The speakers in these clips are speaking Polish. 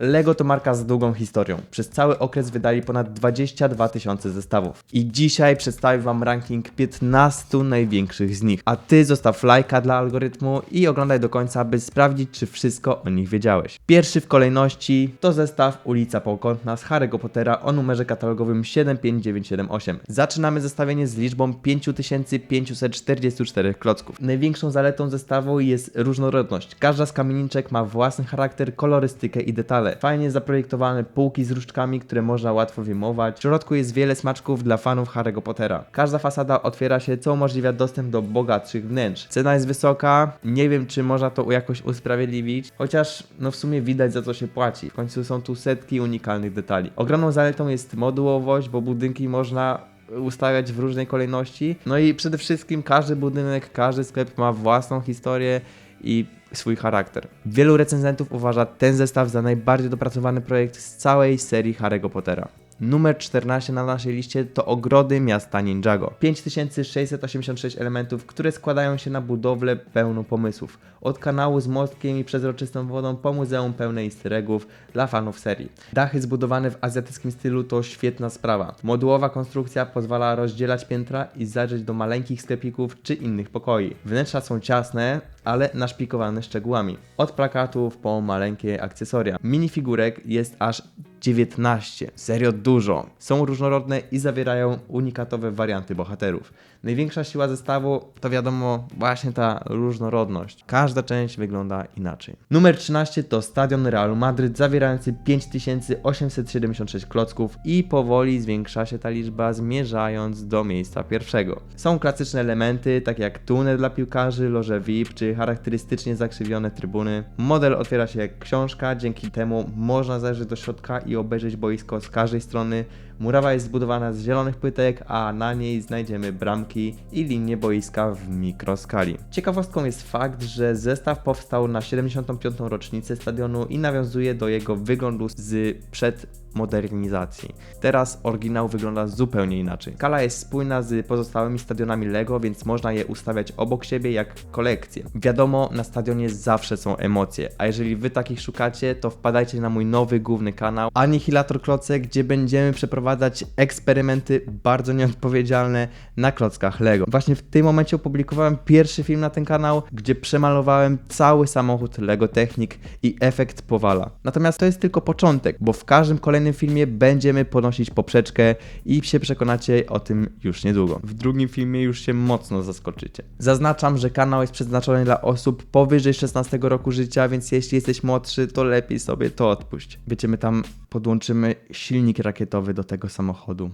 Lego to marka z długą historią. Przez cały okres wydali ponad 22 tysiące zestawów. I dzisiaj przedstawię Wam ranking 15 największych z nich. A Ty zostaw lajka dla algorytmu i oglądaj do końca, by sprawdzić, czy wszystko o nich wiedziałeś. Pierwszy w kolejności to zestaw Ulica Pokątna z Harry'ego Pottera o numerze katalogowym 75978. Zaczynamy zestawienie z liczbą 5544 klocków. Największą zaletą zestawu jest różnorodność. Każda z kamieniczek ma własny charakter, kolorystykę i detale. Fajnie zaprojektowane półki z różdżkami, które można łatwo wyjmować. W środku jest wiele smaczków dla fanów Harry'ego Pottera. Każda fasada otwiera się, co umożliwia dostęp do bogatszych wnętrz. Cena jest wysoka, nie wiem czy można to jakoś usprawiedliwić, chociaż no w sumie widać za co się płaci. W końcu są tu setki unikalnych detali. Ogromną zaletą jest modułowość, bo budynki można ustawiać w różnej kolejności. No i przede wszystkim każdy budynek, każdy sklep ma własną historię i swój charakter. Wielu recenzentów uważa ten zestaw za najbardziej dopracowany projekt z całej serii Harry'ego Pottera. Numer 14 na naszej liście to ogrody miasta Ninjago. 5686 elementów, które składają się na budowlę pełną pomysłów. Od kanału z mostkiem i przezroczystą wodą po muzeum pełne easter dla fanów serii. Dachy zbudowane w azjatyckim stylu to świetna sprawa. Modułowa konstrukcja pozwala rozdzielać piętra i zajrzeć do maleńkich sklepików czy innych pokoi. Wnętrza są ciasne, ale naszpikowane szczegółami. Od plakatów po maleńkie akcesoria. Minifigurek jest aż 19. Serio dużo. Są różnorodne i zawierają unikatowe warianty bohaterów. Największa siła zestawu to wiadomo właśnie ta różnorodność. Każda część wygląda inaczej. Numer 13 to Stadion Realu Madryt zawierający 5876 klocków i powoli zwiększa się ta liczba zmierzając do miejsca pierwszego. Są klasyczne elementy takie jak tunel dla piłkarzy, loże VIP czy charakterystycznie zakrzywione trybuny. Model otwiera się jak książka, dzięki temu można zajrzeć do środka i obejrzeć boisko z każdej strony. Murawa jest zbudowana z zielonych płytek, a na niej znajdziemy bramki i linie boiska w mikroskali. Ciekawostką jest fakt, że zestaw powstał na 75. rocznicę stadionu i nawiązuje do jego wyglądu z przed modernizacji. Teraz oryginał wygląda zupełnie inaczej. Skala jest spójna z pozostałymi stadionami Lego, więc można je ustawiać obok siebie jak kolekcję. Wiadomo, na stadionie zawsze są emocje, a jeżeli wy takich szukacie, to wpadajcie na mój nowy główny kanał Anihilator Kloce, gdzie będziemy przeprowadzać eksperymenty bardzo nieodpowiedzialne na klockach Lego. Właśnie w tym momencie opublikowałem pierwszy film na ten kanał, gdzie przemalowałem cały samochód Lego Technic i efekt powala. Natomiast to jest tylko początek, bo w każdym kolejnym filmie będziemy podnosić poprzeczkę i się przekonacie o tym już niedługo. W drugim filmie już się mocno zaskoczycie. Zaznaczam, że kanał jest przeznaczony dla osób powyżej 16 roku życia, więc jeśli jesteś młodszy, to lepiej sobie to odpuść. Wiecie, my tam podłączymy silnik rakietowy do tego samochodu.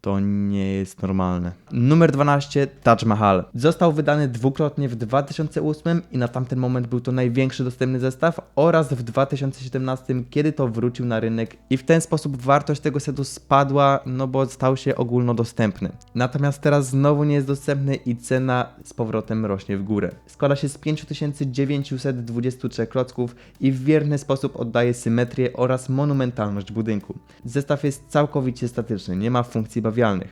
To nie jest normalne. Numer 12 Taj Mahal. Został wydany dwukrotnie w 2008 i na tamten moment był to największy dostępny zestaw oraz w 2017, kiedy to wrócił na rynek i w ten sposób wartość tego setu spadła, no bo stał się ogólnodostępny. Natomiast teraz znowu nie jest dostępny i cena z powrotem rośnie w górę. Składa się z 5923 klocków i w wierny sposób oddaje symetrię oraz monumentalność budynku. Zestaw jest całkowicie statyczny, nie ma funkcji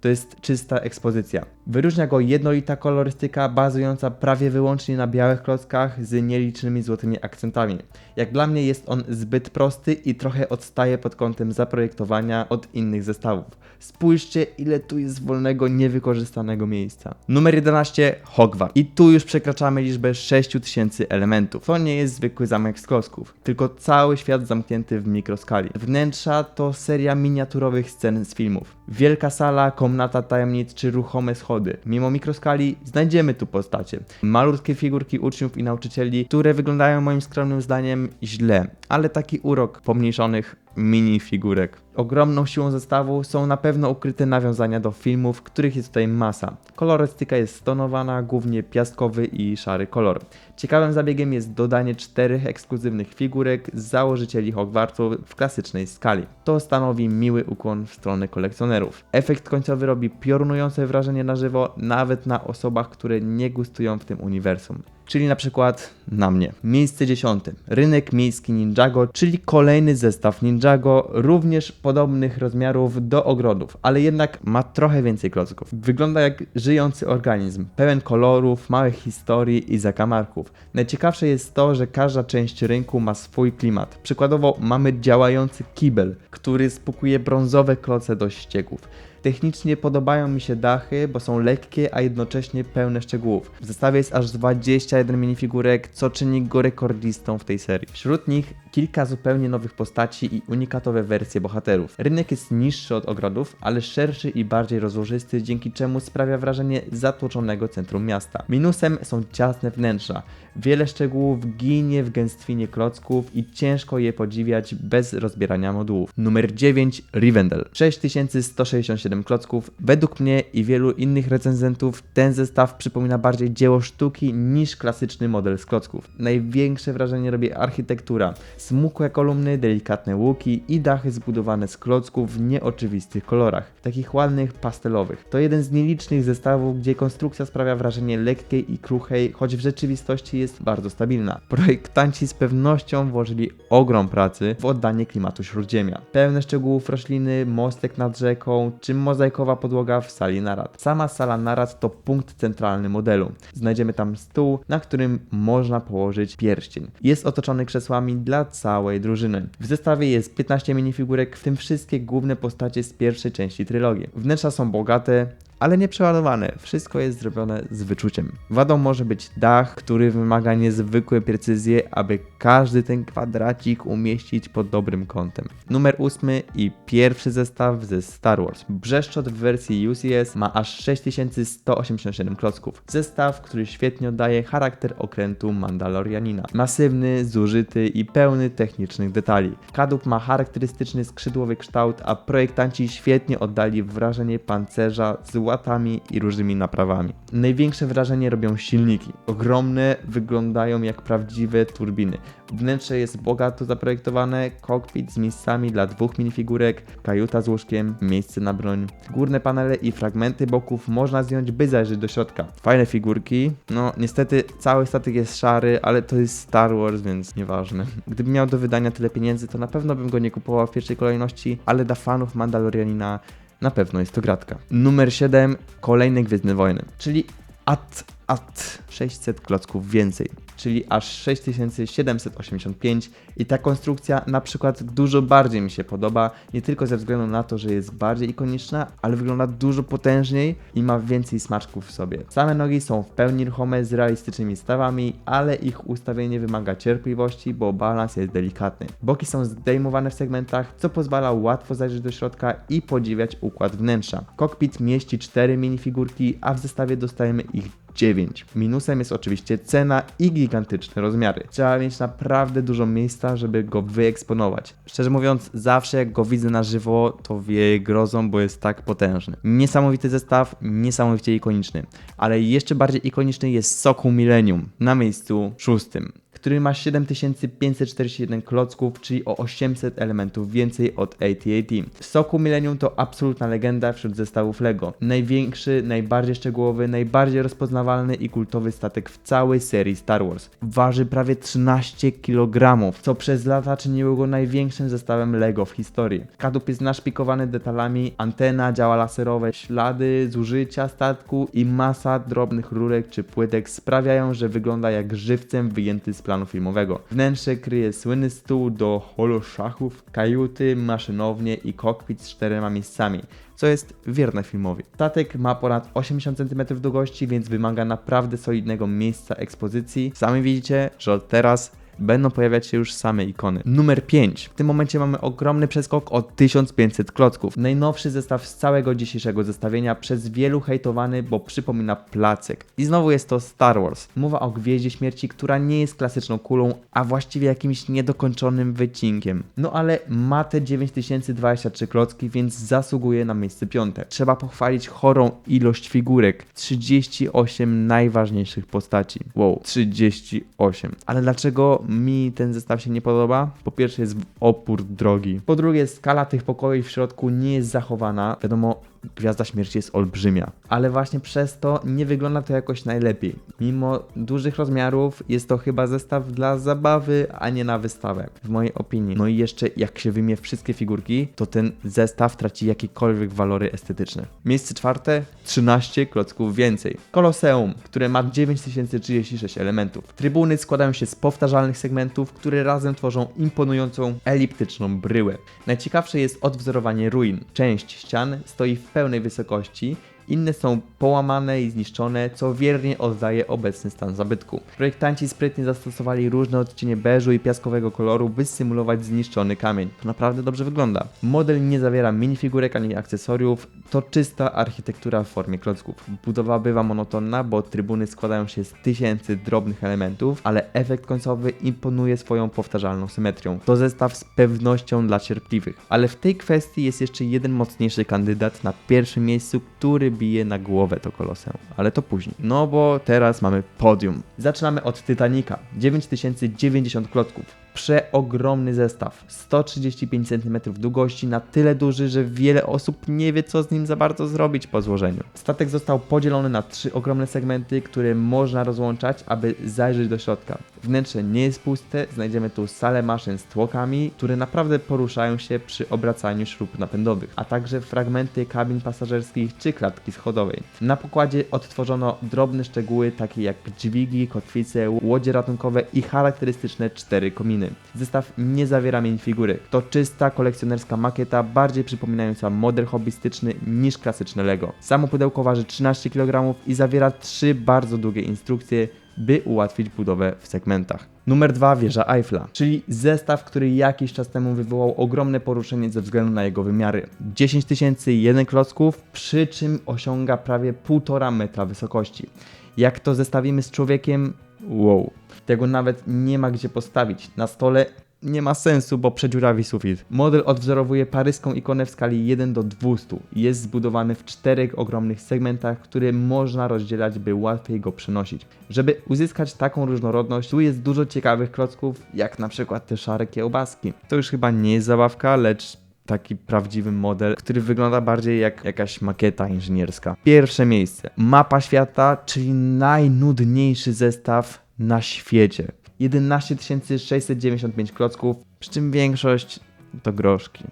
To jest czysta ekspozycja. Wyróżnia go jednolita kolorystyka bazująca prawie wyłącznie na białych klockach z nielicznymi złotymi akcentami. Jak dla mnie jest on zbyt prosty i trochę odstaje pod kątem zaprojektowania od innych zestawów. Spójrzcie ile tu jest wolnego, niewykorzystanego miejsca. Numer 11 Hogwarts. I tu już przekraczamy liczbę 6000 elementów. To nie jest zwykły zamek z klocków, tylko cały świat zamknięty w mikroskali. Wnętrza to seria miniaturowych scen z filmów. Wielka sala, komnata tajemnic czy ruchome schody. Mimo mikroskali znajdziemy tu postacie. Malutkie figurki uczniów i nauczycieli, które wyglądają moim skromnym zdaniem źle, ale taki urok pomniejszonych minifigurek. Ogromną siłą zestawu są na pewno ukryte nawiązania do filmów, których jest tutaj masa. Kolorystyka jest stonowana, głównie piaskowy i szary kolor. Ciekawym zabiegiem jest dodanie czterech ekskluzywnych figurek z założycieli Hogwartu w klasycznej skali. To stanowi miły ukłon w stronę kolekcjonerów. Efekt końcowy robi piorunujące wrażenie na żywo, nawet na osobach, które nie gustują w tym uniwersum. Czyli na przykład na mnie. Miejsce dziesiąte. Rynek miejski Ninjago, czyli kolejny zestaw Ninjago, również podobnych rozmiarów do ogrodów, ale jednak ma trochę więcej klocków. Wygląda jak żyjący organizm, pełen kolorów, małych historii i zakamarków. Najciekawsze jest to, że każda część rynku ma swój klimat. Przykładowo mamy działający kibel, który spukuje brązowe kloce do ścieków. Technicznie podobają mi się dachy, bo są lekkie, a jednocześnie pełne szczegółów. W zestawie jest aż 21 minifigurek, co czyni go rekordistą w tej serii. Wśród nich kilka zupełnie nowych postaci i unikatowe wersje bohaterów. Rynek jest niższy od ogrodów, ale szerszy i bardziej rozłożysty, dzięki czemu sprawia wrażenie zatłoczonego centrum miasta. Minusem są ciasne wnętrza. Wiele szczegółów ginie w gęstwinie klocków i ciężko je podziwiać bez rozbierania modułów. Numer 9 Rivendell. 6167 klocków. Według mnie i wielu innych recenzentów ten zestaw przypomina bardziej dzieło sztuki niż klasyczny model z klocków. Największe wrażenie robi architektura. Smukłe kolumny, delikatne łuki i dachy zbudowane z klocków w nieoczywistych kolorach, takich ładnych pastelowych. To jeden z nielicznych zestawów, gdzie konstrukcja sprawia wrażenie lekkiej i kruchej, choć w rzeczywistości jest bardzo stabilna. Projektanci z pewnością włożyli ogrom pracy w oddanie klimatu śródziemia. Pełne szczegółów rośliny, mostek nad rzeką, czy mozaikowa podłoga w sali narad. Sama sala narad to punkt centralny modelu. Znajdziemy tam stół, na którym można położyć pierścień. Jest otoczony krzesłami dla całej drużyny. W zestawie jest 15 minifigurek, w tym wszystkie główne postacie z pierwszej części trylogii. Wnętrza są bogate, ale nie przeładowane. Wszystko jest zrobione z wyczuciem. Wadą może być dach, który wymaga niezwykłej precyzji, aby każdy ten kwadracik umieścić pod dobrym kątem. Numer ósmy i pierwszy zestaw ze Star Wars. Brzeszczot w wersji UCS ma aż 6187 klocków. Zestaw, który świetnie oddaje charakter okrętu Mandalorianina. Masywny, zużyty i pełny technicznych detali. Kadłub ma charakterystyczny skrzydłowy kształt, a projektanci świetnie oddali wrażenie pancerza z łatami i różnymi naprawami. Największe wrażenie robią silniki. Ogromne, wyglądają jak prawdziwe turbiny. Wnętrze jest bogato zaprojektowane, kokpit z miejscami dla dwóch minifigurek, kajuta z łóżkiem, miejsce na broń. Górne panele i fragmenty boków można zdjąć, by zajrzeć do środka. Fajne figurki. No, niestety cały statek jest szary, ale to jest Star Wars, więc nieważne. Gdybym miał do wydania tyle pieniędzy, to na pewno bym go nie kupował w pierwszej kolejności, ale dla fanów Mandalorianina na pewno jest to gratka. Numer 7. Kolejne Gwiezdne Wojny, czyli at, at 600 klocków więcej, czyli aż 6785 i ta konstrukcja na przykład dużo bardziej mi się podoba, nie tylko ze względu na to, że jest bardziej ikoniczna, ale wygląda dużo potężniej i ma więcej smaczków w sobie. Same nogi są w pełni ruchome z realistycznymi stawami, ale ich ustawienie wymaga cierpliwości, bo balans jest delikatny. Boki są zdejmowane w segmentach, co pozwala łatwo zajrzeć do środka i podziwiać układ wnętrza. Kokpit mieści 4 minifigurki, a w zestawie dostajemy ich 9. Minusem jest oczywiście cena i gigantyczne rozmiary. Trzeba mieć naprawdę dużo miejsca, żeby go wyeksponować. Szczerze mówiąc, zawsze jak go widzę na żywo, to wieje grozą, bo jest tak potężny. Niesamowity zestaw, niesamowicie ikoniczny. Ale jeszcze bardziej ikoniczny jest Sokół Millennium na miejscu szóstym który ma 7541 klocków, czyli o 800 elementów więcej od AT-AT. Soku Millennium to absolutna legenda wśród zestawów LEGO. Największy, najbardziej szczegółowy, najbardziej rozpoznawalny i kultowy statek w całej serii Star Wars. Waży prawie 13 kg, co przez lata czyniło go największym zestawem LEGO w historii. Kadłub jest naszpikowany detalami, antena, działa laserowe, ślady zużycia statku i masa drobnych rurek czy płytek sprawiają, że wygląda jak żywcem wyjęty z planu filmowego. Wnętrze kryje słynny stół do holoszachów, kajuty, maszynownie i kokpit z czterema miejscami co jest wierne filmowi. Statek ma ponad 80 cm długości, więc wymaga naprawdę solidnego miejsca ekspozycji. Sami widzicie, że od teraz będą pojawiać się już same ikony. Numer 5. W tym momencie mamy ogromny przeskok o 1500 klocków. Najnowszy zestaw z całego dzisiejszego zestawienia, przez wielu hejtowany, bo przypomina placek. I znowu jest to Star Wars. Mowa o Gwieździe Śmierci, która nie jest klasyczną kulą, a właściwie jakimś niedokończonym wycinkiem. No ale ma te 9023 klocki, więc zasługuje na miejsce piąte. Trzeba pochwalić chorą ilość figurek. 38 najważniejszych postaci. Wow, 38. Ale dlaczego mi ten zestaw się nie podoba? Po pierwsze jest opór drogi. Po drugie skala tych pokoi w środku nie jest zachowana. Wiadomo, Gwiazda Śmierci jest olbrzymia. Ale właśnie przez to nie wygląda to jakoś najlepiej. Mimo dużych rozmiarów jest to chyba zestaw dla zabawy, a nie na wystawę, w mojej opinii. No i jeszcze jak się wymie wszystkie figurki, to ten zestaw traci jakiekolwiek walory estetyczne. Miejsce czwarte, 13 klocków więcej. Koloseum, które ma 9036 elementów. Trybuny składają się z powtarzalnych segmentów, które razem tworzą imponującą eliptyczną bryłę. Najciekawsze jest odwzorowanie ruin. Część ścian stoi w pełnej wysokości, inne są połamane i zniszczone, co wiernie oddaje obecny stan zabytku. Projektanci sprytnie zastosowali różne odcienie beżu i piaskowego koloru, by symulować zniszczony kamień. To naprawdę dobrze wygląda. Model nie zawiera minifigurek ani akcesoriów, to czysta architektura w formie klocków. Budowa bywa monotonna, bo trybuny składają się z tysięcy drobnych elementów, ale efekt końcowy imponuje swoją powtarzalną symetrią. To zestaw z pewnością dla cierpliwych. Ale w tej kwestii jest jeszcze jeden mocniejszy kandydat na pierwszym miejscu, który bije na głowę to koloseum. Ale to później. No bo teraz mamy podium. Zaczynamy od Titanica. 9090 klocków. Przeogromny zestaw. 135 cm długości, na tyle duży, że wiele osób nie wie, co z nim za bardzo zrobić po złożeniu. Statek został podzielony na trzy ogromne segmenty, które można rozłączać, aby zajrzeć do środka. Wnętrze nie jest puste, znajdziemy tu salę maszyn z tłokami, które naprawdę poruszają się przy obracaniu śrub napędowych, a także fragmenty kabin pasażerskich czy klatki schodowej. Na pokładzie odtworzono drobne szczegóły takie jak dźwigi, kotwice, łodzie ratunkowe i charakterystyczne cztery kominy. Zestaw nie zawiera minifigurek. To czysta kolekcjonerska makieta, bardziej przypominająca model hobbystyczny niż klasyczne Lego. Samo pudełko waży 13 kg i zawiera trzy bardzo długie instrukcje, by ułatwić budowę w segmentach. Numer 2 wieża Eiffla, czyli zestaw, który jakiś czas temu wywołał ogromne poruszenie ze względu na jego wymiary. 10 tysięcy jeden klocków, przy czym osiąga prawie 1,5 metra wysokości. Jak to zestawimy z człowiekiem? Wow. Tego nawet nie ma gdzie postawić. Na stole nie ma sensu, bo przedziurawi sufit. Model odwzorowuje paryską ikonę w skali 1 do 200. Jest zbudowany w czterech ogromnych segmentach, które można rozdzielać, by łatwiej go przenosić. Żeby uzyskać taką różnorodność, tu jest dużo ciekawych klocków, jak na przykład te szare kiełbaski. To już chyba nie jest zabawka, lecz taki prawdziwy model, który wygląda bardziej jak jakaś makieta inżynierska. Pierwsze miejsce. Mapa świata, czyli najnudniejszy zestaw na świecie. 11 695 klocków, przy czym większość to groszki.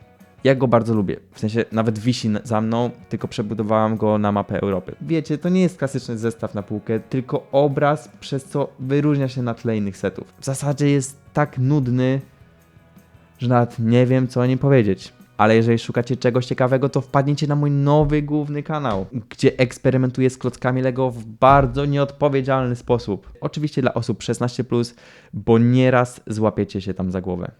Ja go bardzo lubię. W sensie nawet wisi za mną, tylko przebudowałam go na mapę Europy. Wiecie, to nie jest klasyczny zestaw na półkę, tylko obraz, przez co wyróżnia się na tle innych setów. W zasadzie jest tak nudny, że nawet nie wiem, co o nim powiedzieć. Ale jeżeli szukacie czegoś ciekawego, to wpadnijcie na mój nowy główny kanał, gdzie eksperymentuję z klockami Lego w bardzo nieodpowiedzialny sposób. Oczywiście dla osób 16, bo nieraz złapiecie się tam za głowę.